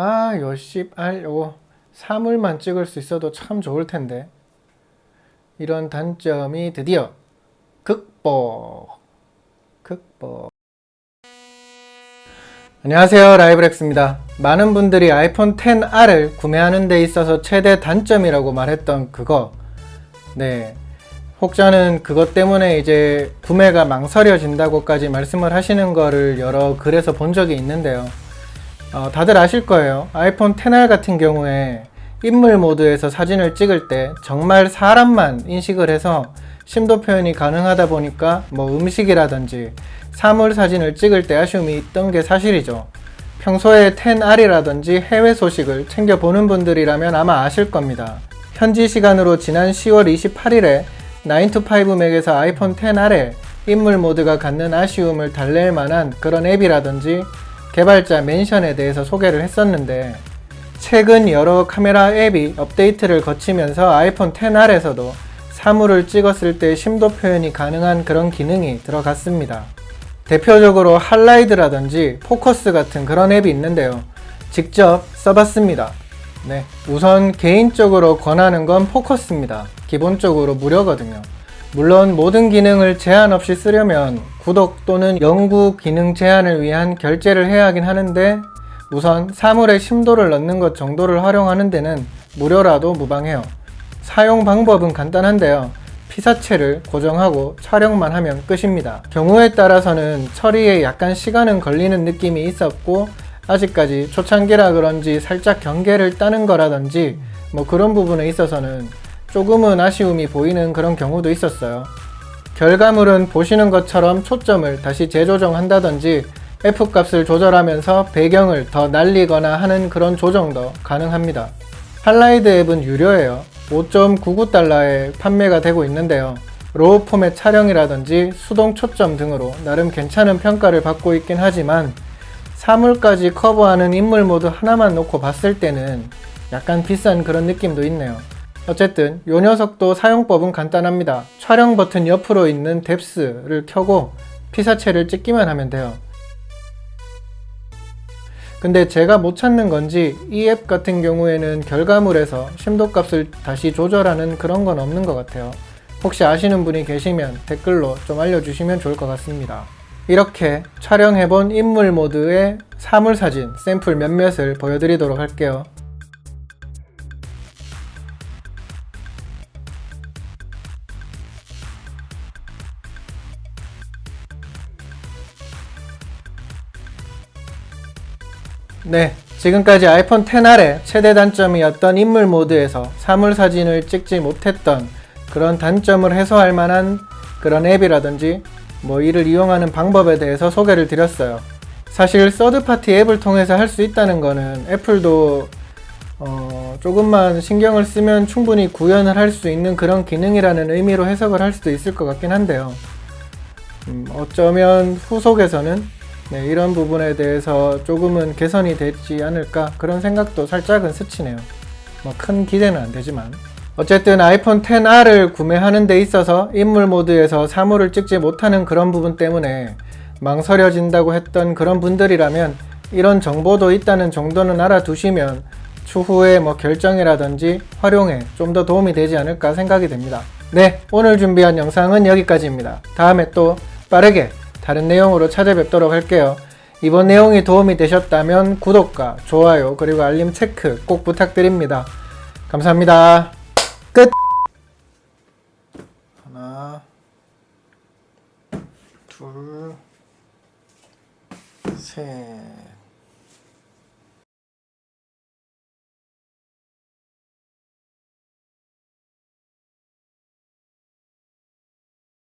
아, 요십 알 요거 사물만 찍을 수 있어도 참 좋을 텐데. 이런 단점이 드디어 극복. 극복. 안녕하세요. 라이브렉스입니다. 많은 분들이 아이폰 10R을 구매하는 데 있어서 최대 단점이라고 말했던 그거. 네. 혹자는 그것 때문에 이제 구매가 망설여진다고까지 말씀을 하시는 거를 여러 글에서 본 적이 있는데요. 어, 다들 아실 거예요. 아이폰 10R 같은 경우에 인물 모드에서 사진을 찍을 때 정말 사람만 인식을 해서 심도 표현이 가능하다 보니까 뭐 음식이라든지 사물 사진을 찍을 때 아쉬움이 있던 게 사실이죠. 평소에 10R이라든지 해외 소식을 챙겨보는 분들이라면 아마 아실 겁니다. 현지 시간으로 지난 10월 28일에 9to5 맥에서 아이폰 10R에 인물 모드가 갖는 아쉬움을 달랠 만한 그런 앱이라든지 개발자 멘션에 대해서 소개를 했었는데 최근 여러 카메라 앱이 업데이트를 거치면서 아이폰 10R에서도 사물을 찍었을 때 심도 표현이 가능한 그런 기능이 들어갔습니다. 대표적으로 할라이드라든지 포커스 같은 그런 앱이 있는데요. 직접 써봤습니다. 네. 우선 개인적으로 권하는 건 포커스입니다. 기본적으로 무료거든요. 물론 모든 기능을 제한 없이 쓰려면 구독 또는 연구 기능 제한을 위한 결제를 해야 하긴 하는데 우선 사물의 심도를 넣는 것 정도를 활용하는 데는 무료라도 무방해요. 사용 방법은 간단한데요. 피사체를 고정하고 촬영만 하면 끝입니다. 경우에 따라서는 처리에 약간 시간은 걸리는 느낌이 있었고 아직까지 초창기라 그런지 살짝 경계를 따는 거라든지 뭐 그런 부분에 있어서는 조금은 아쉬움이 보이는 그런 경우도 있었어요. 결과물은 보시는 것처럼 초점을 다시 재조정한다든지 F 값을 조절하면서 배경을 더 날리거나 하는 그런 조정도 가능합니다. 할라이드 앱은 유료예요. 5.99달러에 판매가 되고 있는데요. 로우 포맷 촬영이라든지 수동 초점 등으로 나름 괜찮은 평가를 받고 있긴 하지만 사물까지 커버하는 인물 모드 하나만 놓고 봤을 때는 약간 비싼 그런 느낌도 있네요. 어쨌든 요 녀석도 사용법은 간단합니다. 촬영 버튼 옆으로 있는 뎁스를 켜고 피사체를 찍기만 하면 돼요. 근데 제가 못 찾는 건지 이 앱 같은 경우에는 결과물에서 심도 값을 다시 조절하는 그런 건 없는 것 같아요. 혹시 아시는 분이 계시면 댓글로 좀 알려주시면 좋을 것 같습니다. 이렇게 촬영해본 인물 모드의 사물 사진 샘플 몇몇을 보여드리도록 할게요. 네, 지금까지 아이폰 10R의 최대 단점이었던 인물 모드에서 사물 사진을 찍지 못했던 그런 단점을 해소할 만한 그런 앱이라든지 뭐 이를 이용하는 방법에 대해서 소개를 드렸어요. 사실 서드파티 앱을 통해서 할 수 있다는 거는 애플도 어, 조금만 신경을 쓰면 충분히 구현을 할 수 있는 그런 기능이라는 의미로 해석을 할 수도 있을 것 같긴 한데요. 음, 어쩌면 후속에서는 네, 이런 부분에 대해서 조금은 개선이 되지 않을까 그런 생각도 살짝은 스치네요. 뭐 큰 기대는 안 되지만. 어쨌든 아이폰 10R을 구매하는 데 있어서 인물 모드에서 사물을 찍지 못하는 그런 부분 때문에 망설여진다고 했던 그런 분들이라면 이런 정보도 있다는 정도는 알아두시면 추후에 뭐 결정이라든지 활용에 좀 더 도움이 되지 않을까 생각이 됩니다. 네, 오늘 준비한 영상은 여기까지입니다. 다음에 또 빠르게 다른 내용으로 찾아뵙도록 할게요. 이번 내용이 도움이 되셨다면 구독과 좋아요 그리고 알림 체크 꼭 부탁드립니다. 감사합니다. 끝! 하나, 둘, 셋.